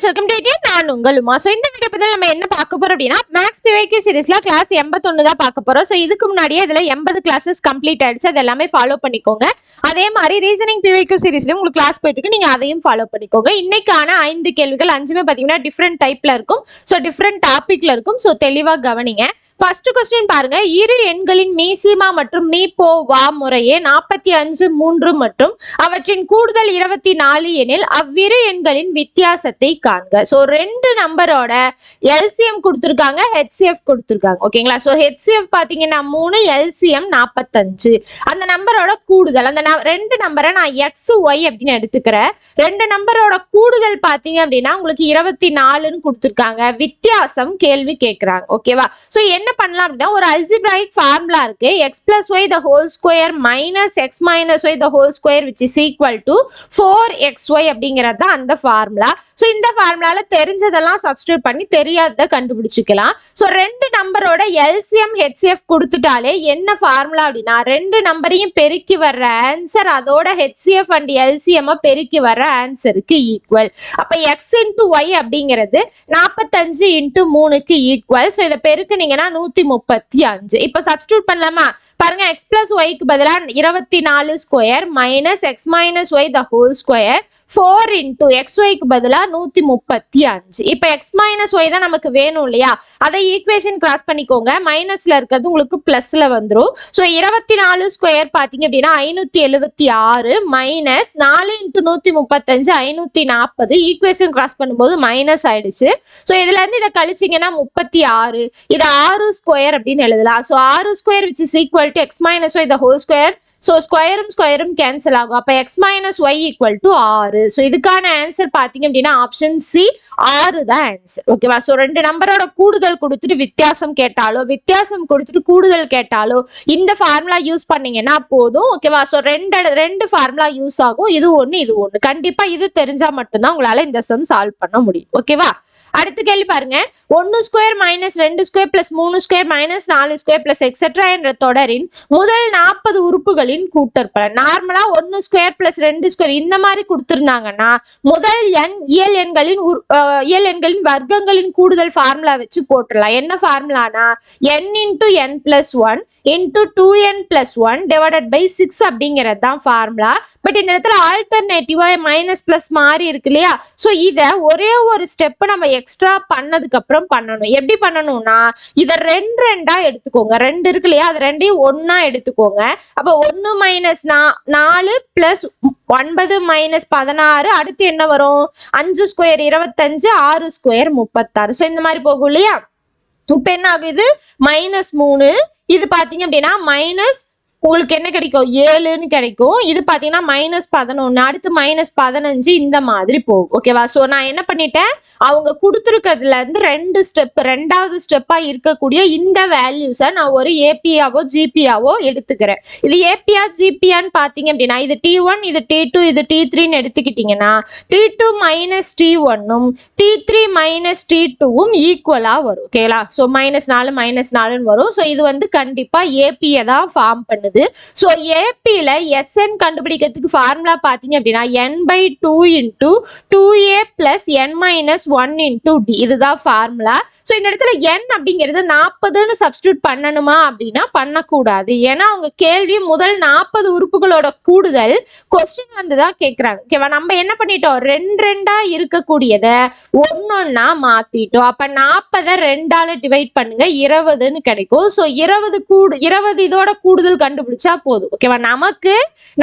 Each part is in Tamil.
ஃப்ரெண்ட்ஸ் வெல்கம் டு நான் உங்களுமா? ஸோ இந்த வீடியோ பற்றி நம்ம என்ன பார்க்க போறோம் அப்படின்னா மேக்ஸ் பிவைக்கு சீரிஸ்ல கிளாஸ் எண்பத்தொன்னு தான் பார்க்க போறோம். ஸோ இதுக்கு முன்னாடியே இதுல எண்பது கிளாஸஸ் கம்ப்ளீட் ஆயிடுச்சு. அது எல்லாமே ஃபாலோ பண்ணிக்கோங்க. அதே மாதிரி ரீசனிங் பிவைக்கு சீரிஸ்லையும் உங்களுக்கு கிளாஸ் போயிட்டு நீங்கள் அதையும் ஃபாலோ பண்ணிக்கோங்க. இன்னைக்கான ஐந்து கேள்விகள் அஞ்சுமே பாத்தீங்கன்னா டிஃப்ரெண்ட் டைப்ல இருக்கும். ஸோ டிஃப்ரெண்ட் டாப்பிக்கில் இருக்கும். ஸோ தெளிவா கவனிங்க. ஃபர்ஸ்ட் கொஸ்டின் பாருங்க. இரு எண்களின் மீசிமா மற்றும் மீபோ வா முறையே நாற்பத்தி அஞ்சு மூன்று மற்றும் அவற்றின் கூடுதல் இருபத்தி நாலு எனில் அவ்விரு எண்களின் வித்தியாசத்தை காண்க. ஸோ ரெண்டு நம்பரோட எல்சிஎம் கொடுத்துருக்காங்க ஹெச்சிஎஃப் கொடுத்துருக்காங்க. ஓகேங்களா ஸோ ஹெச்சிஎஃப் பார்த்தீங்கன்னா மூணு எல்சிஎம் நாற்பத்தஞ்சு அந்த நம்பரோட கூடுதல் அந்த ரெண்டு நம்பரை நான் எக்ஸ் ஒய் அப்படின்னு எடுத்துக்கிறேன். ரெண்டு நம்பரோட கூடுதல் பார்த்தீங்க அப்படின்னா உங்களுக்கு இருபத்தி நாலுன்னு கொடுத்துருக்காங்க. வித்தியாசம் கேள்வி கேட்குறாங்க ஓகேவா ஸோ என்ன பண்ணலாம் அப்படின்னா ஒரு அல்ஜிபிராய்க் ஃபார்முலா இருக்கு. X plus Y the whole square minus X minus Y the whole square which is equal to four X Y அப்படிங்கிறது தான் அந்த ஃபார்முலா ஸோ இந்த ஃபார்முலால தெரிஞ்சதெல்லாம் சப்ஸ்டியூட் பண்ணி தெரியாததை கண்டுபிடிச்சிக்கலாம். ஸோ ரெண்டு நம்பரோட எல்சிஎம் ஹெச்சிஎஃப் கொடுத்துட்டாலே என்ன ஃபார்முலா அப்படின்னா ரெண்டு நம்பரையும் பெருக்கி வர்ற ஆன்சர் அதோட ஹெச்சிஎஃப் அண்ட் எல்சிஎம் பெருக்கி வர்ற ஆன்சருக்கு ஈக்குவல் அப்போ எக்ஸ் இன்ட்டு ஒய் அப்படிங்கிறது நாற்பத்தஞ்சு இன்ட்டு மூணுக்கு ஈக்குவல் ஸோ இதை பெருக்குனீங்கன்னா நூத்தி முப்பத்தி அஞ்சு. இப்போ சப்ஸ்டியூட் பண்ணலாமா? பாருங்க எக்ஸ் பிளஸ் ஒய்க்கு பதிலாக இருபத்தி நாலு square minus X minus Y the whole square four into X ஒய்க்கு பதிலாக நூத்தி முப்பத்தி அஞ்சு. இப்போ எக்ஸ் மைனஸ் ஒய் தான் நமக்கு வேணும் இல்லையா? அதை ஈக்குவேஷன் கிராஸ் பண்ணிக்கோங்க. மைனஸ்ல இருக்கிறது உங்களுக்கு பிளஸ்ல வந்துரும். ஸோ இருபத்தி நாலு ஸ்கொயர் பார்த்தீங்க அப்படின்னா ஐநூத்தி எழுபத்தி ஆறு மைனஸ் நாலு இன்ட்டு நூத்தி முப்பத்தஞ்சு ஐநூத்தி நாற்பது. ஈக்குவேஷன் கிராஸ் பண்ணும்போது மைனஸ் ஆயிடுச்சு. ஸோ இதுல இருந்து இதை கழிச்சிங்கன்னா முப்பத்தி ஆறு. இது ஆறு ஸ்கொயர் அப்படின்னு எழுதலாம். ஸோ ஆறு square which is equal to X minus Y the whole square so ஸ்கொயரும் ஸ்கொயரும் கேன்சல் ஆகும். அப்போ X minus Y equal to ஆறு. ஸோ இதுக்கான ஆன்சர் பார்த்தீங்க அப்படின்னா ஆப்ஷன் சி ஆறு தான் ஆன்சர் ஓகேவா ஸோ ரெண்டு நம்பரோட கூடுதல் கொடுத்துட்டு வித்தியாசம் கேட்டாலோ வித்தியாசம் கொடுத்துட்டு கூடுதல் கேட்டாலோ இந்த ஃபார்முலா யூஸ் பண்ணீங்கன்னா போதும். ஓகேவா ஸோ ரெண்டு ரெண்டு ஃபார்முலா யூஸ் ஆகும். இது ஒன்று இது ஒன்று கண்டிப்பாக இது தெரிஞ்சா மட்டும்தான் உங்களால இந்த சம் சால்வ் பண்ண முடியும். ஓகேவா அடுத்த கேள்வி பாருங்க. ஒன்னு ஸ்கொயர் மைனஸ் ரெண்டு ஸ்கொயர் பிளஸ் மூணு ஸ்கொயர் மைனஸ் நாலு ஸ்கொயர் பிளஸ் எக்ஸெட்ரா என்ற தொடரின் முதல் நாற்பது உறுப்புகள் எண்களின் கூட்டற்பலன் நார்மலா ஒன்னு ஸ்கொயர் பிளஸ் ரெண்டு ஸ்கொயர் இந்த மாதிரி கொடுத்துருந்தாங்கன்னா முதல் எண் இயல் எண்களின் இயல் எண்களின் வர்க்கங்களின் கூடுதல் ஃபார்முலா வச்சு போட்டுடலாம். என்ன ஃபார்முலானா N into N plus one into two N plus one divided by six அப்படிங்கிறது தான் ஃபார்முலா பட் இந்த இடத்துல ஆல்டர்னேட்டிவா மைனஸ் பிளஸ் மாறி இருக்கு இல்லையா? ஸோ இதை ஒரே ஒரு ஸ்டெப் நம்ம எக்ஸ்ட்ரா பண்ணதுக்கு அப்புறம் பண்ணணும். எப்படி பண்ணணும்னா இதை ரெண்டு ரெண்டா எடுத்துக்கோங்க. ரெண்டு இருக்கு இல்லையா? அது ரெண்டையும் ஒன்னா எடுத்துக்கோங்க. அப்போ ஒன்று மைனஸ் நாலு பிளஸ் ஒன்பது மைனஸ் பதினாறு அடுத்து என்ன வரும்? அஞ்சு ஸ்கொயர் இருபத்தஞ்சு ஆறு ஸ்கொயர் முப்பத்தாறு. ஸோ இந்த மாதிரி போகும் இல்லையா? இப்போ என்ன ஆகுது? மைனஸ் மூணு. இது பார்த்தீங்க அப்படின்னா மைனஸ் உங்களுக்கு என்ன கிடைக்கும்? ஏழுன்னு கிடைக்கும். இது பார்த்தீங்கன்னா மைனஸ் பதினொன்று அடுத்து மைனஸ் பதினஞ்சு இந்த மாதிரி போகும். ஓகேவா ஸோ நான் என்ன பண்ணிட்டேன்? அவங்க கொடுத்துருக்கிறதுல இருந்து ரெண்டு ஸ்டெப் ரெண்டாவது ஸ்டெப்பாக இருக்கக்கூடிய இந்த வேல்யூஸை நான் ஒரு ஏபியாவோ ஜிபியாவோ எடுத்துக்கிறேன். இது ஏபியா ஜிபியான்னு பார்த்தீங்க அப்படின்னா இது டி ஒன் இது டி டூ இது டி த்ரீன்னு எடுத்துக்கிட்டிங்கன்னா டி டூ மைனஸ் டி ஒன்னும் டி த்ரீ மைனஸ் டி டூவும் ஈக்குவலாக வரும். ஓகேங்களா ஸோ மைனஸ் நாலு மைனஸ் நாலுன்னு வரும். ஸோ இது வந்து கண்டிப்பாக ஏபியை தான் ஃபார்ம் பண்ணுது. ஸோ ஏபியில் எஸ்என் கண்டுபிடிக்கிறதுக்கு ஃபார்முலா பார்த்தீங்க அப்படின்னா N by two into two A plus N minus one into D இதுதான் ஃபார்முலா ஸோ இந்த இடத்துல என் அப்படிங்கிறது நாற்பதுன்னு சப்ஸ்டியூட் பண்ணணுமா அப்படின்னா பண்ணக்கூடாது. ஏன்னா அவங்க கேள்வி முதல் நாற்பது உறுப்புகளோட கூடுதல் கொஸ்டின் வந்து தான் கேட்குறாங்க ஓகேவா நம்ம என்ன பண்ணிட்டோம்? ரெண்டு ரெண்டா இருக்கக்கூடியதை ஒன்னொன்னா மாத்திட்டோம். அப்ப நாற்பதை ரெண்டால டிவைட் பண்ணுங்க. இருபதுன்னு கிடைக்கும். ஸோ இருபது கூடு இருபது இதோட கூடுதல் கண்டுபிடிச்சா போதும். ஓகேவா நமக்கு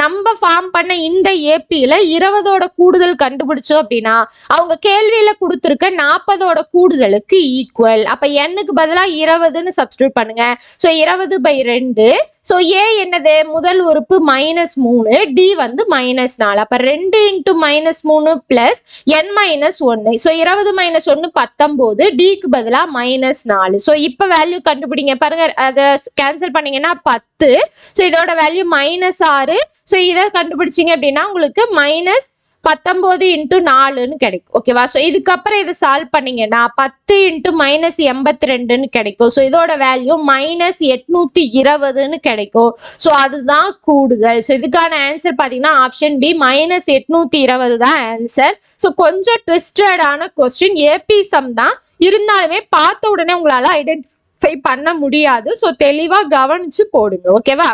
நம்ம ஃபார்ம் பண்ண இந்த ஏபியில இருபதோட கூடுதல் கண்டுபிடிச்சோம் அப்படின்னா அவங்க கேள்வியில கொடுத்துருக்க நாற்பதோட கூடுதலுக்கு ஈக்குவல் அப்ப எண்ணுக்கு பதிலாக இருபதுன்னு சப்ஸ்டியூட் பண்ணுங்க. ஸோ இருபது பை ரெண்டு ஸோ ஏ என்னது? முதல் உறுப்பு மைனஸ் மூணு டி வந்து மைனஸ் நாலு. அப்போ ரெண்டு இன்ட்டு மைனஸ் மூணு பிளஸ் என் மைனஸ் ஒன்று ஸோ இருபது மைனஸ் ஒன்று பத்தொம்போது டிக்கு பதிலாக மைனஸ் நாலு. ஸோ இப்போ வேல்யூ கண்டுபிடிங்க. பாருங்க அதை கேன்சல் பண்ணீங்கன்னா பத்து. ஸோ இதோட வேல்யூ மைனஸ் ஆறு. ஸோ இதை கண்டுபிடிச்சிங்க அப்படின்னா உங்களுக்கு மைனஸ் பத்தொம்போது இன்ட்டு நாலுன்னு கிடைக்கும். ஓகேவா ஸோ இதுக்கப்புறம் இதை சால்வ் பண்ணீங்கன்னா பத்து இன்ட்டு மைனஸ் எண்பத்தி ரெண்டுன்னு கிடைக்கும். ஸோ இதோட வேல்யூ மைனஸ் எட்நூத்தி இருபதுன்னு கிடைக்கும். ஸோ அதுதான் கூடுதல். ஸோ இதுக்கான ஆன்சர் பார்த்தீங்கன்னா ஆப்ஷன் பி மைனஸ் எட்நூத்தி இருபது தான் ஆன்சர் ஸோ கொஞ்சம் ட்விஸ்டடான கொஸ்டின் ஏபி சம் தான். இருந்தாலுமே பார்த்த உடனே உங்களால ஐடென்டிஃபை பண்ண முடியாது. ஸோ தெளிவாக கவனிச்சு போடுங்க. ஓகேவா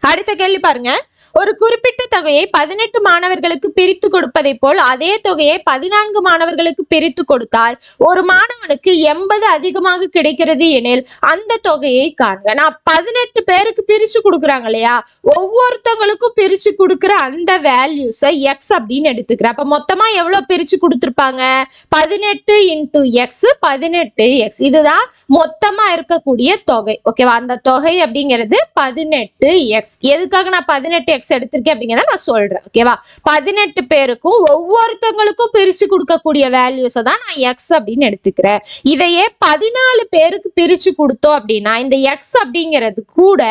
அடுத்த கேள்வி பாருங்க. ஒரு குறிப்பிட்ட தொகையை பதினெட்டு மாணவர்களுக்கு பிரித்து கொடுப்பதை போல் அதே தொகையை பதினான்கு மாணவர்களுக்கு பிரித்து கொடுத்தால் ஒரு மாணவனுக்கு எண்பது அதிகமாக கிடைக்கிறது எனில் அந்த தொகையை காண்க. நான் பதினெட்டு பேருக்கு பிரிச்சு கொடுக்குறாங்க இல்லையா? ஒவ்வொருத்தவங்களுக்கும் பிரிச்சு கொடுக்குற அந்த வேல்யூஸை எக்ஸ் அப்படின்னு எடுத்துக்கிறேன். அப்ப மொத்தமா எவ்வளவு பிரிச்சு கொடுத்துருப்பாங்க? பதினெட்டு இன்டூ எக்ஸ் பதினெட்டு எக்ஸ் இதுதான் மொத்தமா இருக்கக்கூடிய தொகை. ஓகேவா அந்த தொகை அப்படிங்கிறது பதினெட்டு எக்ஸ் எதுக்காக நான் பதினெட்டு எக்ஸ் எடுத்திருக்கேன் அப்படிங்கிறத நான் சொல்றேன் ஓகேவா பதினெட்டு பேருக்கும் ஒவ்வொருத்தவங்களுக்கும் பிரிச்சு கொடுக்கக்கூடிய வேல்யூஸை தான் நான் எக்ஸ் அப்படின்னு எடுத்துக்கிறேன். இதையே பதினாலு பேருக்கு பிரிச்சு கொடுத்தோம் அப்படின்னா இந்த எக்ஸ் அப்படிங்கிறது கூட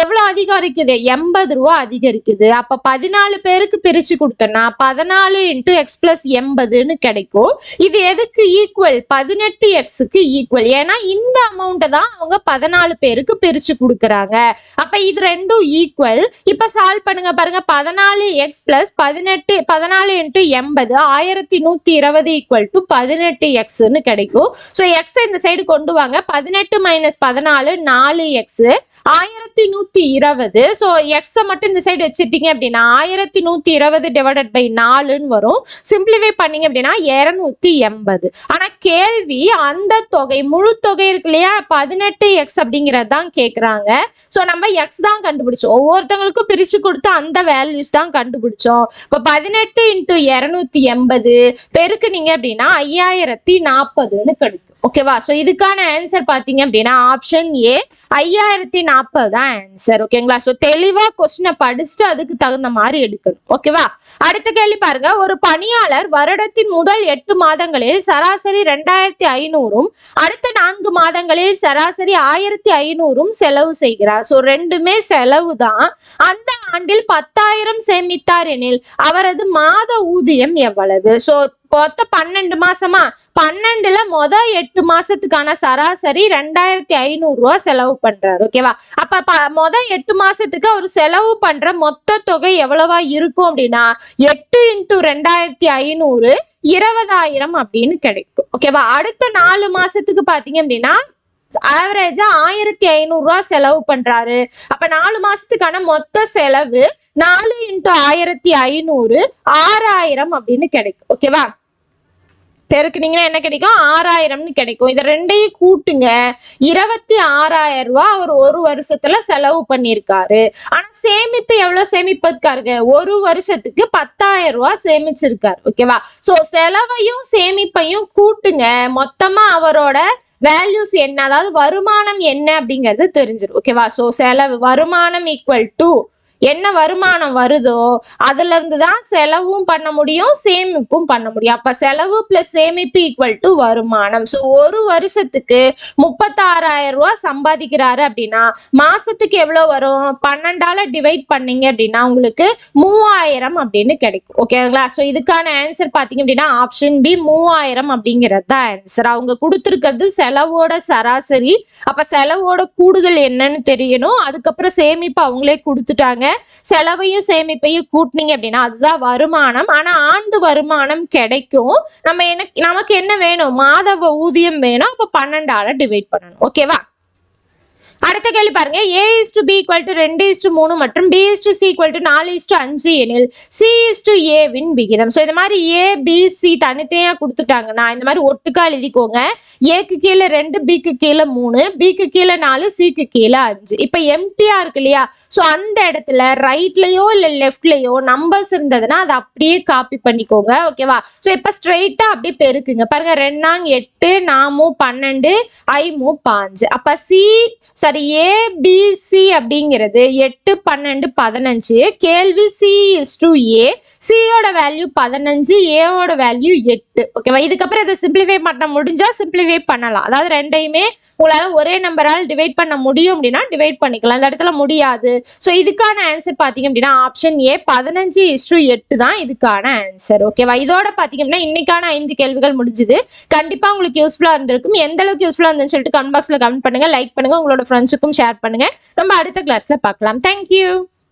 எவ்வளவு அதிகரிக்குது? எண்பது ரூபா அதிகரிக்குது. அப்ப பதினாலு பேருக்கு பிரிச்சு கொடுத்தோம்னா பதினாலு இன்ட்டு எக்ஸ் பிளஸ் எண்பதுன்னு கிடைக்கும். இது எதுக்கு ஈக்குவல் பதினெட்டு எக்ஸுக்கு ஈக்குவல் ஏன்னா இந்த அமௌண்ட்டை தான் அவங்க பதினாலு பேருக்கு பிரிச்சு கொடுக்குறாங்க. அப்ப இது ரெண்டும் ஈக்குவல் இப்ப சால்வ் பண்ணுங்க பாருங்க. பதினாலு எக்ஸ் பிளஸ் பதினெட்டு பதினாலு இன்ட்டு எண்பது ஆயிரத்தி நூத்தி இருபது ஈக்குவல் டு பதினெட்டு எக்ஸ்ன்னு கிடைக்கும். ஸோ எக்ஸ் இந்த சைடு கொண்டு வாங்க. பதினெட்டு மைனஸ் பதினாலு நாலு எக்ஸ் ஆயிரத்தி நூத்தி இருபது. ஸோ எக்ஸை மட்டும் இந்த சைடு வச்சுட்டீங்க அப்படின்னா ஆயிரத்தி நூத்தி இருபது டிவைடட் பை நாலுன்னு வரும். சிம்பிளிஃபை பண்ணீங்க அப்படின்னா இருநூத்தி எண்பது. ஆனா கேள்வி அந்த தொகை முழு தொகை இருக்கு இல்லையா? பதினெட்டு எக்ஸ் அப்படிங்கிறது தான் கேக்குறாங்க. ஸோ நம்ம எக்ஸ் தான் கண்டுபிடிச்சோம். ஒவ்வொருத்தவங்களுக்கும் பிரிச்சு கொடுத்து அந்த வேல்யூஸ் தான் கண்டுபிடிச்சோம். இப்போ பதினெட்டு இன்டூ இரநூத்தி எண்பது பெருக்குனீங்க அப்படின்னா ஐயாயிரத்தி நாற்பதுன்னு கிடைக்கும் ஓகேவா ஸோ இதுக்கான ஆன்சர் பார்த்தீங்க அப்படின்னா ஆப்ஷன் ஏ ஐயாயிரத்தி நாற்பது தான் ஆன்சர் ஓகேங்களா ஸோ தெளிவாக கொஸ்டினை படிச்சுட்டு அதுக்கு தகுந்த மாதிரி எடுக்கணும். ஓகேவா அடுத்த கேள்வி பாருங்க. ஒரு பணியாளர் வருடத்தின் முதல் எட்டு மாதங்களில் சராசரி ரெண்டாயிரத்தி ஐநூறும் அடுத்த நான்கு மாதங்களில் சராசரி ஆயிரத்தி ஐநூறும் செலவு செய்கிறார். ஸோ ரெண்டுமே செலவு தான். அந்த ஆண்டில் பத்தாயிரம் சேமித்தார் எனில் அவரது மாத ஊதியம் எவ்வளவு? சோ மொத்த பன்னெண்டு மாசமா? பன்னெண்டுல மொத எட்டு மாசத்துக்கான சராசரி ரெண்டாயிரத்தி ஐநூறு ரூபா செலவு பண்றாரு ஓகேவா அப்ப மொத எட்டு மாசத்துக்கு அவர் செலவு பண்ற மொத்த தொகை எவ்வளவா இருக்கும் அப்படின்னா எட்டு இன்டூ ரெண்டாயிரத்தி ஐநூறு இருபதாயிரம் அப்படின்னு கிடைக்கும் ஓகேவா அடுத்த நாலு மாசத்துக்கு பாத்தீங்க அப்படின்னா ஆவரேஜா ஆயிரத்தி ஐநூறுரூவா செலவு பண்றாரு. அப்ப நாலு மாசத்துக்கான மொத்த செலவு நாலு இன்ட்டு ஆயிரத்தி ஐநூறு ஆறாயிரம் அப்படின்னு கிடைக்கும். ஓகேவா பெருக்குனீங்கன்னா என்ன கிடைக்கும்? ஆறாயிரம்னு கிடைக்கும். இதை ரெண்டையும் கூட்டுங்க. இருபத்தி ஆறாயிரம் ரூபாய் அவர் ஒரு வருஷத்துல செலவு பண்ணியிருக்காரு. ஆனா சேமிப்பு எவ்வளவு சேமிப்பிருக்காருங்க ஒரு வருஷத்துக்கு பத்தாயிரம் ரூபாய் சேமிச்சிருக்காரு. ஓகேவா சோ செலவையும் சேமிப்பையும் கூட்டுங்க. மொத்தமா அவரோட வேல்யூஸ் என்ன? அதாவது வருமானம் என்ன அப்படிங்கிறது தெரிஞ்சிடும் ஓகேவா ஸோ செலவு வருமானம் ஈக்குவல் டு என்ன வருமானம் வருதோ அதுல இருந்து தான் செலவும் பண்ண முடியும் சேமிப்பும் பண்ண முடியும். அப்ப செலவு பிளஸ் சேமிப்பு ஈக்குவல் டு வருமானம். ஸோ ஒரு வருஷத்துக்கு முப்பத்தாறாயிரம் ரூபாய் சம்பாதிக்கிறாரு அப்படின்னா மாசத்துக்கு எவ்வளவு வரும்? பன்னெண்டால டிவைட் பண்ணீங்க அப்படின்னா உங்களுக்கு மூவாயிரம் அப்படின்னு கிடைக்கும். ஓகேங்களா ஸோ இதுக்கான ஆன்சர் பார்த்தீங்க அப்படின்னா ஆப்ஷன் பி மூவாயிரம் அப்படிங்கிறது தான் ஆன்சர் அவங்க கொடுத்துருக்கிறது செலவோட சராசரி. அப்ப செலவோட கூடுதல் என்னன்னு தெரியணும். அதுக்கப்புறம் சேமிப்பு அவங்களே கொடுத்துட்டாங்க. செலவையும் சேமிப்பையும் கூட்டினீங்க அப்படின்னா அதுதான் வருமானம். ஆனா ஆண்டு வருமானம் கிடைக்கும். நம்ம என்ன நமக்கு என்ன வேணும்? மாத ஊதியம் வேணும். அப்போ பன்னெண்டால டிவைட் பண்ணணும். ஓகேவா அடுத்த கேள்வி பாருங்க. A is to B equal to ரெண்டு இஸ் டு மூணு மற்றும் B is to C equal to நாலு இஸ் டு அஞ்சு எனில் சி இஸ் டு ஏவின் விகிதம். ஸோ இந்த மாதிரி ஏ பி சி தனித்தனியா கொடுத்துட்டாங்கன்னா இந்த மாதிரி ஒட்டுக்கா எழுதிக்கோங்க. ஏக்கு கீழே ரெண்டு பிக்கு கீழே மூணு பிக்கு கீழே நாலு சிக்கு கீழே அஞ்சு. இப்போ எம்டியா இருக்கு இல்லையா? ஸோ அந்த இடத்துல ரைட்லயோ இல்லை லெஃப்ட்லயோ நம்பர்ஸ் இருந்ததுன்னா அதை அப்படியே காப்பி பண்ணிக்கோங்க. ஓகேவா ஸோ இப்போ ஸ்ட்ரெயிட்டா அப்படியே பெருக்குங்க. பாருங்க. ரெண்டாங் எட்டு நாமு பன்னெண்டு ஐமு பாஞ்சு. அப்ப சி சாரி ஏபிசி அப்படிங்கிறது எட்டு பன்னெண்டு பதினஞ்சு. கேள்வி சி இஸ் டு ஏ சியோட வேல்யூ பதினஞ்சு ஏவோட வேல்யூ எட்டு. ஓகேவா இதுக்கப்புறம் இதை சிம்பிளிஃபை பண்ண முடிஞ்சா சிம்பிளிஃபை பண்ணலாம். அதாவது ரெண்டையுமே உங்களால் ஒரே நம்பரால் டிவைட் பண்ண முடியும் அப்படின்னா டிவைட் பண்ணிக்கலாம். இந்த இடத்துல முடியாது. ஸோ இதுக்கான ஆன்சர் பார்த்தீங்க அப்படின்னா ஆப்ஷன் ஏ பதினஞ்சு இஸ்டு எட்டு தான் இதுக்கான ஆன்சர் ஓகேவா இதோட பார்த்தீங்க அப்படின்னா இன்னைக்கான ஐந்து கேள்விகள் முடிஞ்சுது. கண்டிப்பாக உங்களுக்கு யூஸ்ஃபுல்லாக இருந்திருக்கும். எந்த அளவுக்கு யூஸ்ஃபுல்லாக இருந்துன்னு சொல்லிட்டு கமெண்ட் பாக்ஸில் கமெண்ட் பண்ணுங்க. லைக் பண்ணுங்கள் உங்களோட ஃப்ரெண்ட்ஸுக்கும் ஷேர் பண்ணுங்க. நம்ம அடுத்த கிளாஸ்ல பார்க்கலாம். தேங்க்யூ